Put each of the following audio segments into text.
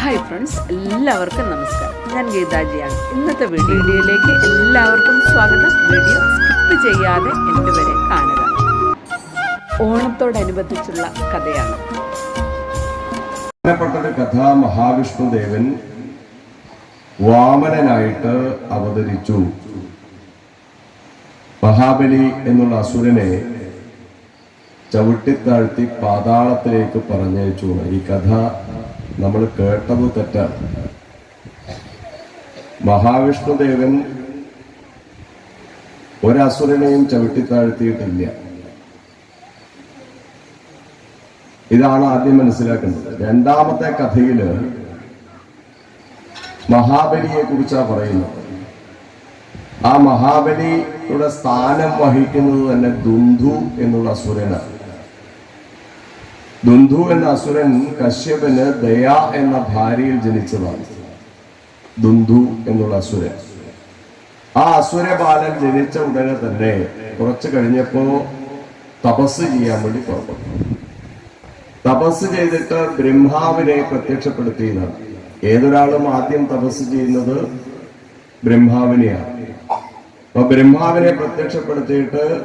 Hi friends എല്ലാവർക്കും നമസ്കാരം. ഞാൻ ഗീതാജിയാണ്. ഇന്നത്തെ വീഡിയോയിലേക്ക് എല്ലാവർക്കും സ്വാഗതം. വീഡിയോ സ്കിപ്പ് ചെയ്യാതെ എന്റെ വരെ കാണുക. ഓണത്തോടനുബന്ധിച്ചുള്ള കഥയാണ്. കഥ മഹാവിഷ്ണുദേവൻ വാമനനായിട്ട് അവതരിച്ചു. മഹാബലി എന്നുള്ള അസുരനെ ചവിട്ടിത്താഴ്ത്തി പാതാളത്തിലേക്ക് പറഞ്ഞയച്ചു. ഈ കഥ നമ്മൾ കേട്ടത് തെറ്റാണ്. മഹാവിഷ്ണുദേവൻ ഒരസുരനെയും ചവിട്ടിത്താഴ്ത്തിയിട്ടില്ല. ഇതാണ് ആദ്യം മനസ്സിലാക്കേണ്ടത്. രണ്ടാമത്തെ കഥയിൽ മഹാബലിയെ കുറിച്ചാണ് പറയുന്നത്. ആ മഹാബലിയുടെ സ്ഥാനം വഹിക്കുന്നത് തന്നെ ദുന്ധു എന്നുള്ള അസുരനാണ് ദുന്ധു എന്ന അസുരൻ കശ്യപന് ദയ എന്ന ഭാര്യയിൽ ജനിച്ചതാണ്. ദുന്ധു എന്നുള്ള അസുരൻ. ആ അസുര ബാലൻ ജനിച്ച ഉടനെ തന്നെ കുറച്ചു കഴിഞ്ഞപ്പോ തപസ് ചെയ്യാൻ വേണ്ടി പുറപ്പെട്ടു. തപസ് ചെയ്തിട്ട് ബ്രഹ്മാവിനെ പ്രത്യക്ഷപ്പെടുത്തിയതാണ്. ഏതൊരാളും ആദ്യം തപസ് ചെയ്യുന്നത് ബ്രഹ്മാവിനെയാണ്. അപ്പൊ ബ്രഹ്മാവിനെ പ്രത്യക്ഷപ്പെടുത്തിയിട്ട്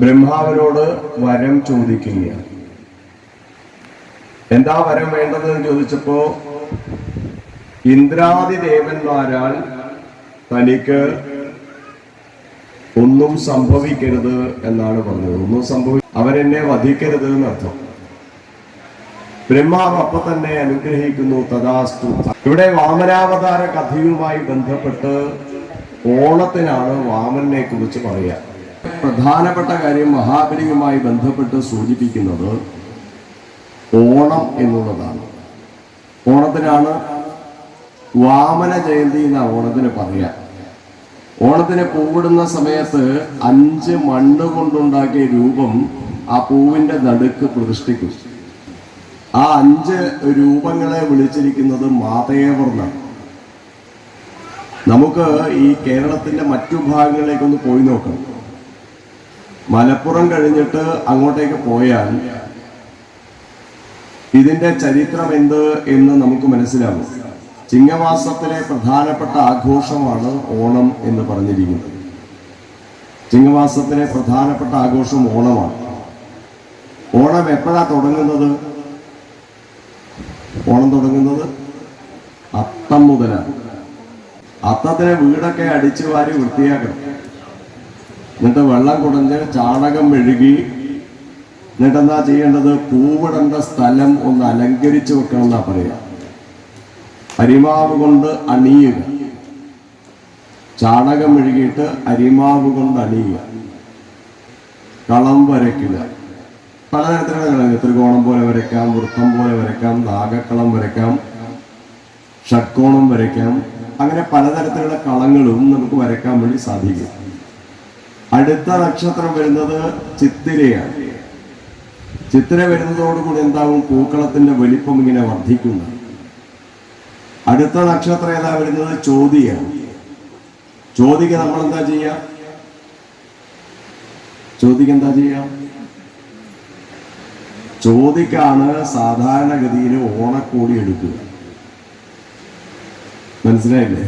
ബ്രഹ്മാവിനോട് വരം ചോദിക്കുകയാണ്. എന്താ വരം വേണ്ടതെന്ന് ചോദിച്ചപ്പോ ഇന്ദ്രാദി ദേവന്മാരാൽ തനിക്ക് ഒന്നും സംഭവിക്കരുത് എന്നാണ് പറഞ്ഞത്. ഒന്നും സംഭവി അവരെന്നെ വധിക്കരുത് എന്നർത്ഥം. ബ്രഹ്മാവ് അപ്പൊ തന്നെ അനുഗ്രഹിക്കുന്നു തഥാസ്തു ഇവിടെ വാമനാവതാര കഥയുമായി ബന്ധപ്പെട്ട് ഓണത്തിനാണ് വാമനെ കുറിച്ച് പറയുക പ്രധാനപ്പെട്ട കാര്യം മഹാബലിയുമായി ബന്ധപ്പെട്ട് സൂചിപ്പിക്കുന്നത് ഓണം എന്നുള്ളതാണ്. ഓണത്തിനാണ് വാമന ജയന്തി എന്ന ഓണത്തിന് പറയാം. ഓണത്തിന് പൂവിടുന്ന സമയത്ത് അഞ്ച് മണ്ണ് കൊണ്ടുണ്ടാക്കിയ രൂപം ആ പൂവിന്റെ നടുക്ക് പ്രതിഷ്ഠിക്കും. ആ അഞ്ച് രൂപങ്ങളെ വിളിച്ചിരിക്കുന്നത് മാതേവർ എന്നാണ് നമുക്ക് ഈ കേരളത്തിന്റെ മറ്റു ഭാഗങ്ങളിലേക്കൊന്ന് പോയി നോക്കാം. മലപ്പുറം കഴിഞ്ഞിട്ട് അങ്ങോട്ടേക്ക് പോയാൽ ഇതിന്റെ ചരിത്രം എന്ത് എന്ന് നമുക്ക് മനസ്സിലാവും. ചിങ്ങമാസത്തിലെ പ്രധാനപ്പെട്ട ആഘോഷമാണ് ഓണം എന്ന് പറഞ്ഞിരിക്കുന്നത്. ചിങ്ങമാസത്തിലെ പ്രധാനപ്പെട്ട ആഘോഷം ഓണമാണ്. ഓണം എപ്പോഴാ തുടങ്ങുന്നത്? ഓണം തുടങ്ങുന്നത് അത്തം മുതലാണ്. അത്തത്തിന് വീടൊക്കെ അടിച്ചു വാരി വൃത്തിയാക്കണം. എന്നിട്ട് വെള്ളം കുടഞ്ഞ് ചാണകം മെഴുകി എന്നിട്ട് എന്താ ചെയ്യേണ്ടത്? പൂവിടേണ്ട സ്ഥലം ഒന്ന് അലങ്കരിച്ചു വെക്കണം എന്നാ പറയാ. അരിമാവ് കൊണ്ട് അണിയുക. ചാണകം മെഴുകിയിട്ട് അരിമാവ് കൊണ്ട് അണിയുക. കളം വരയ്ക്കുക. പലതരത്തിലുള്ള കളങ്ങൾ ത്രികോണം പോലെ വരയ്ക്കാം വൃത്തം പോലെ വരയ്ക്കാം നാഗക്കളം വരയ്ക്കാം ഷഡ്കോണം വരയ്ക്കാം. അങ്ങനെ പലതരത്തിലുള്ള കളങ്ങളും നമുക്ക് വരയ്ക്കാൻ വേണ്ടി സാധിക്കും. അടുത്ത നക്ഷത്രം വരുന്നത് ചിത്തിരയാണ്. ചിത്തിര വരുന്നതോടുകൂടി എന്താവും? പൂക്കളത്തിന്റെ വലിപ്പം ഇങ്ങനെ വർദ്ധിക്കുന്നു. അടുത്ത നക്ഷത്രം ഏതാ വരുന്നത്? ചോതിയാണ്. ചോതിക്ക് നമ്മൾ എന്താ ചെയ്യാം? ചോതിക്ക് എന്താ ചെയ്യാം? ചോദിക്കാണ് സാധാരണഗതിയിൽ ഓണക്കോടി എടുക്കുക. മനസ്സിലായില്ലേ?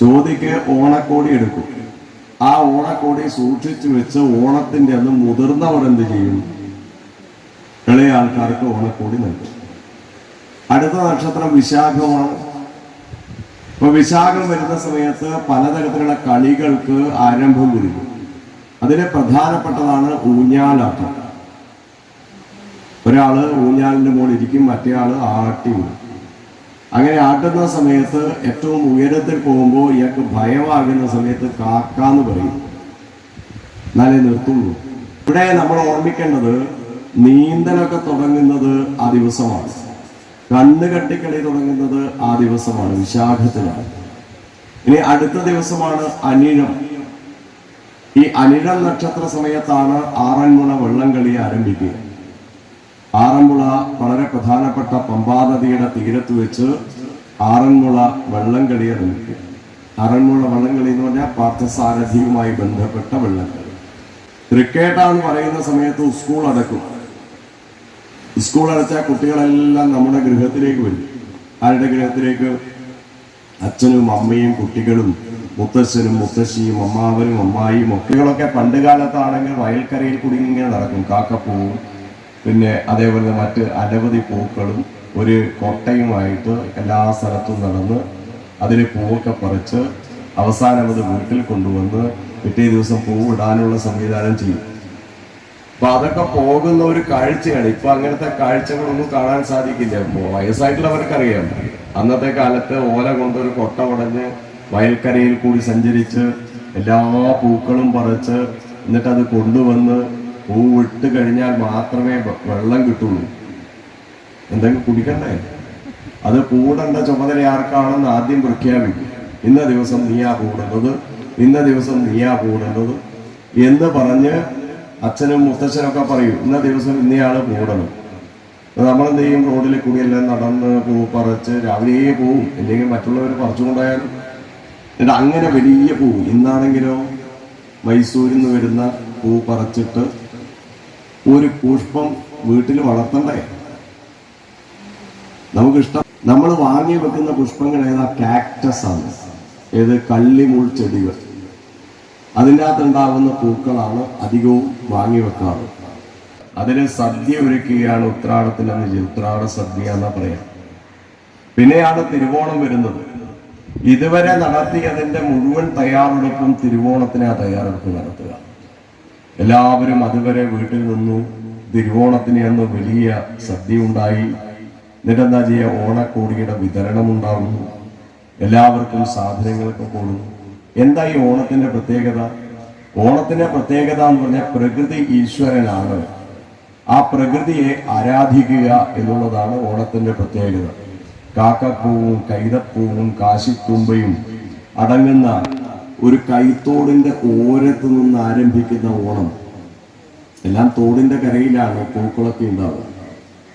ചോദിക്ക് ഓണക്കോടി എടുക്കും. ആ ഓണക്കോടി സൂക്ഷിച്ചു വെച്ച് ഓണത്തിന്റെ അന്ന് മുതിർന്നവർ എന്ത് ചെയ്യും? ഇളയ ആൾക്കാർക്ക് ഓണക്കോടി നൽകും. അടുത്ത നക്ഷത്രം വിശാഖമാണ്. ഇപ്പൊ വിശാഖം വരുന്ന സമയത്ത് പലതരത്തിലുള്ള കളികൾക്ക് ആരംഭം കുറിക്കും. അതിലെ പ്രധാനപ്പെട്ടതാണ് ഊഞ്ഞാലാട്ടം. ഒരാൾ ഊഞ്ഞാലിന്റെ മുകളിൽ ഇരിക്കും മറ്റേ ആൾ ആട്ടി അങ്ങനെ ആട്ടുന്ന സമയത്ത് ഏറ്റവും ഉയരത്തിൽ പോകുമ്പോൾ ഇയാൾക്ക് ഭയമാകുന്ന സമയത്ത് കാക്കാന്ന് പറയും. എന്നാലേ നിർത്തുള്ളൂ. ഇവിടെ നമ്മൾ ഓർമ്മിക്കേണ്ടത് നീന്തലൊക്കെ തുടങ്ങുന്നത് ആ ദിവസമാണ്. കണ്ണ് കെട്ടിക്കളി തുടങ്ങുന്നത് ആ ദിവസമാണ് വിശാഖത്തിലാണ്. ഇനി അടുത്ത ദിവസമാണ് അനിഴം. ഈ അനിഴം നക്ഷത്ര സമയത്താണ് ആറന്മുള വള്ളംകളി ആരംഭിക്കുക. ആറന്മുള വളരെ പ്രധാനപ്പെട്ട പമ്പാനദിയുടെ തീരത്ത് വെച്ച് ആറന്മുള വള്ളംകളി ആരംഭിക്കുക. ആറന്മുള വള്ളംകളി എന്ന് പറഞ്ഞാൽ പാർത്ഥസാരഥിയുമായി ബന്ധപ്പെട്ട വള്ളംകളി ക്രിക്കറ്റാന്ന് പറയുന്ന സമയത്ത് സ്കൂൾ അടക്കും. സ്കൂൾ അടച്ച കുട്ടികളെല്ലാം നമ്മുടെ ഗൃഹത്തിലേക്ക് വരും. ആരുടെ ഗൃഹത്തിലേക്ക്? അച്ഛനും അമ്മയും കുട്ടികളും മുത്തശ്ശനും മുത്തശ്ശിയും അമ്മാവനും അമ്മായിയും കുട്ടികളൊക്കെ പണ്ട് കാലത്താണെങ്കിൽ വയൽക്കരയിൽ കൂടി ഇങ്ങനെ നടക്കും. കാക്കപ്പൂവും പിന്നെ അതേപോലെ മറ്റ് അനവധി പൂക്കളും ഒരു കൊട്ടയുമായിട്ട് എല്ലാ സ്ഥലത്തും നടന്ന് അതിന് പൂവൊക്കെ പറിച്ച് അവസാനം അത് വീട്ടിൽ കൊണ്ടുവന്ന് പിറ്റേ ദിവസം പൂവിടാനുള്ള സംവിധാനം ചെയ്യും. അപ്പൊ അതൊക്കെ പോകുന്ന ഒരു കാഴ്ചയാണ്. ഇപ്പൊ അങ്ങനത്തെ കാഴ്ചകളൊന്നും കാണാൻ സാധിക്കില്ല. വയസ്സായിട്ടുള്ളവർക്കറിയാം. അന്നത്തെ കാലത്ത് ഓല കൊണ്ടൊരു കൊട്ട ഉടഞ്ഞ് വയൽക്കരയിൽ കൂടി സഞ്ചരിച്ച് എല്ലാ പൂക്കളും പറിച്ച് എന്നിട്ട് അത് കൊണ്ടുവന്ന് പൂവിട്ട് കഴിഞ്ഞാൽ മാത്രമേ വെള്ളം കിട്ടുള്ളൂ. എന്തെങ്കിലും കുടിക്കണ്ടേ? അത് പൂടേണ്ട ചുമതല ആർക്കാണെന്ന് ആദ്യം പ്രഖ്യാപിക്കും. ഇന്ന ദിവസം നീയാ പൂടേണ്ടത് ഇന്ന ദിവസം നീയാ പൂടേണ്ടത് എന്ന് പറഞ്ഞ് അച്ഛനും മുത്തച്ഛനൊക്കെ പറയും ഇന്ന ദിവസം ഇന്നയാൾ പൂടണം നമ്മളെന്ത് ചെയ്യും റോഡിൽ കൂടിയെല്ലാം നടന്ന് പൂ പറിച്ച് രാവിലെ പോവും. അല്ലെങ്കിൽ മറ്റുള്ളവർ പറിച്ചു കൊണ്ടായാലും എന്നിട്ട് അങ്ങനെ വലിയ പൂ. ഇന്നാണെങ്കിലോ മൈസൂരിൽ നിന്ന് വരുന്ന പൂ പറിച്ചിട്ട് ഒരു പുഷ്പം വീട്ടിൽ വളർത്തണ്ടേ? നമുക്കിഷ്ടം. നമ്മൾ വാങ്ങി വെക്കുന്ന പുഷ്പങ്ങൾ ഏതാ? കാക്ടസ് ആണ്. ഏത് കള്ളിമുൾ ചെടികൾ. അതിന്റെ അകത്തുണ്ടാകുന്ന പൂക്കളാണ് അധികവും വാങ്ങി വെക്കാറ്. അതിന് സദ്യ ഒരുക്കുകയാണ് ഉത്രാടത്തിന് എന്ന് ഉത്രാട സദ്യ എന്ന് പറയാം. പിന്നെയാണ് തിരുവോണം വരുന്നത്. ഇതുവരെ നടത്തിയതിന്റെ മുഴുവൻ തയ്യാറെടുപ്പും തിരുവോണത്തിന് ആ തയ്യാറെടുപ്പ് നടത്തുക. എല്ലാവരും അതുവരെ വീട്ടിൽ നിന്നു. തിരുവോണത്തിന് അന്ന് വലിയ സദ്യ ഉണ്ടായി. ചെയ്യുക? ഓണക്കോടിയുടെ വിതരണം ഉണ്ടാകുന്നു എല്ലാവർക്കും സാധനങ്ങളൊക്കെ കൊടുന്നു എന്താ ഈ ഓണത്തിന്റെ പ്രത്യേകത? ഓണത്തിന്റെ പ്രത്യേകത എന്ന് പറഞ്ഞാൽ പ്രകൃതി ഈശ്വരനാണ്. ആ പ്രകൃതിയെ ആരാധിക്കുക എന്നുള്ളതാണ് ഓണത്തിന്റെ പ്രത്യേകത. കാക്കപ്പൂവും കൈതപ്പൂവും കാശിത്തുമ്പയും അടങ്ങുന്ന ഒരു കൈത്തോടിന്റെ ഓരത്തു നിന്ന് ആരംഭിക്കുന്ന ഓണം. എല്ലാം തോടിന്റെ കരയിലാണ് പൂക്കളൊക്കെ ഉണ്ടാവുക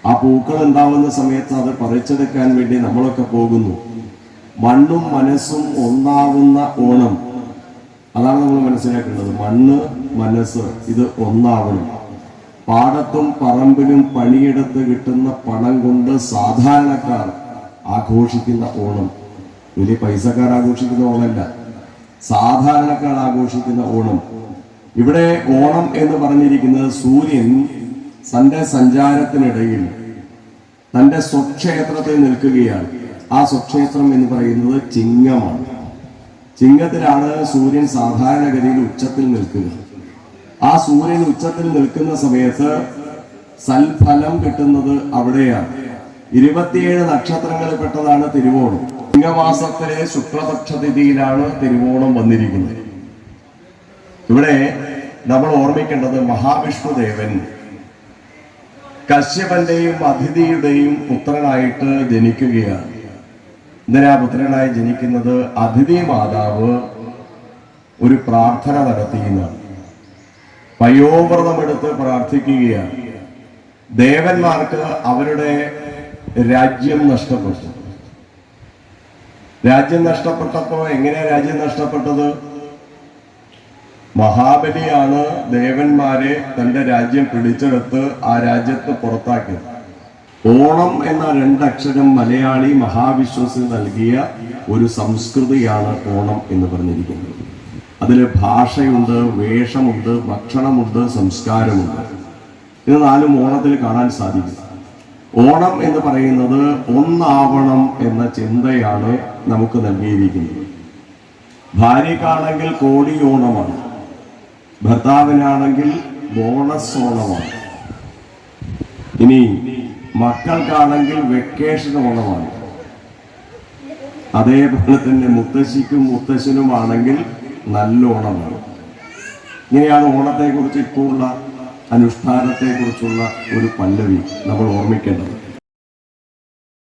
ആ പൂക്കൾ ഉണ്ടാവുന്ന സമയത്ത് അത് പറിച്ചെടുക്കാൻ വേണ്ടി നമ്മളൊക്കെ പോകുന്നു. മണ്ണും മനസ്സും ഒന്നാകുന്ന ഓണം. അതാണ് നമ്മൾ മനസ്സിലാക്കേണ്ടത്. മണ്ണ് മനസ്സ് ഇത് ഒന്നാവണം. പാടത്തും പറമ്പിലും പണിയെടുത്ത് കിട്ടുന്ന പണം കൊണ്ട് സാധാരണക്കാർ ആഘോഷിക്കുന്ന ഓണം. വലിയ പൈസക്കാർ ആഘോഷിക്കുന്ന ഓണമല്ല. സാധാരണക്കാർ ആഘോഷിക്കുന്ന ഓണം. ഇവിടെ ഓണം എന്ന് പറഞ്ഞിരിക്കുന്നത് സൂര്യൻ തന്റെ സഞ്ചാരത്തിനിടയിൽ തന്റെ സ്വക്ഷേത്രത്തിൽ നിൽക്കുകയാണ്. ആ സ്വക്ഷേത്രം എന്ന് പറയുന്നത് ചിങ്ങമാണ്. ചിങ്ങത്തിലാണ് സൂര്യൻ സാധാരണഗതിയിൽ ഉച്ചത്തിൽ നിൽക്കുക. ആ സൂര്യൻ ഉച്ചത്തിൽ നിൽക്കുന്ന സമയത്ത് സൽഫലം കിട്ടുന്നത് അവിടെയാണ്. ഇരുപത്തിയേഴ് നക്ഷത്രങ്ങളിൽ പെട്ടതാണ് തിരുവോണം. ചിങ്ങമാസത്തിലെ ശുക്ലപക്ഷ തിഥിയിലാണ് തിരുവോണം വന്നിരിക്കുന്നത്. ഇവിടെ നമ്മൾ ഓർമ്മിക്കേണ്ടത് മഹാവിഷ്ണുദേവൻ കശ്യപന്റെയും അതിഥിയുടെയും പുത്രനായിട്ട് ജനിക്കുകയാണ്. എന്തിനാ പുത്രനായി ജനിക്കുന്നത് അതിഥി മാതാവ് ഒരു പ്രാർത്ഥന നടത്തിയെന്നാണ് പയോവ്രതമെടുത്ത് പ്രാർത്ഥിക്കുകയാണ്. ദേവന്മാർക്ക് അവരുടെ രാജ്യം നഷ്ടപ്പെട്ടു. രാജ്യം നഷ്ടപ്പെട്ടപ്പോ എങ്ങനെ രാജ്യം നഷ്ടപ്പെട്ടത്? മഹാബലിയാണ് ദേവന്മാരെ തന്റെ രാജ്യം പിടിച്ചെടുത്ത് ആ രാജ്യത്ത് പുറത്താക്കിയത്. ഓണം എന്ന രണ്ടക്ഷരം മലയാളി മഹാവിശ്വസിന് നൽകിയ ഒരു സംസ്കൃതിയാണ് ഓണം എന്ന് പറഞ്ഞിരിക്കുന്നത്. അതിൽ ഭാഷയുണ്ട് വേഷമുണ്ട് ഭക്ഷണമുണ്ട് സംസ്കാരമുണ്ട്. ഇത് നാലും ഓണത്തിൽ കാണാൻ സാധിക്കും. ഓണം എന്ന് പറയുന്നത് ഒന്നാവണം എന്ന ചിന്തയാണ് നമുക്ക് നൽകിയിരിക്കുന്നത്. ഭാര്യക്കാണെങ്കിൽ കോടി ഓണമാണ് ഭർത്താവിനാണെങ്കിൽ ബോണസ് ഓണമാണ് ഇനി മക്കൾക്കാണെങ്കിൽ വെക്കേഷൻ ഓണമാണ് അതേപോലെ തന്നെ മുത്തശ്ശിക്കും മുത്തശ്ശനുമാണെങ്കിൽ നല്ല ഓണമാണ്. ഇങ്ങനെയാണ് ഓണത്തെക്കുറിച്ച് ഇപ്പോൾ ഉള്ള അനുഷ്ഠാനത്തെക്കുറിച്ചുള്ള ഒരു പല്ലവി നമ്മൾ ഓർമ്മിക്കേണ്ടത്.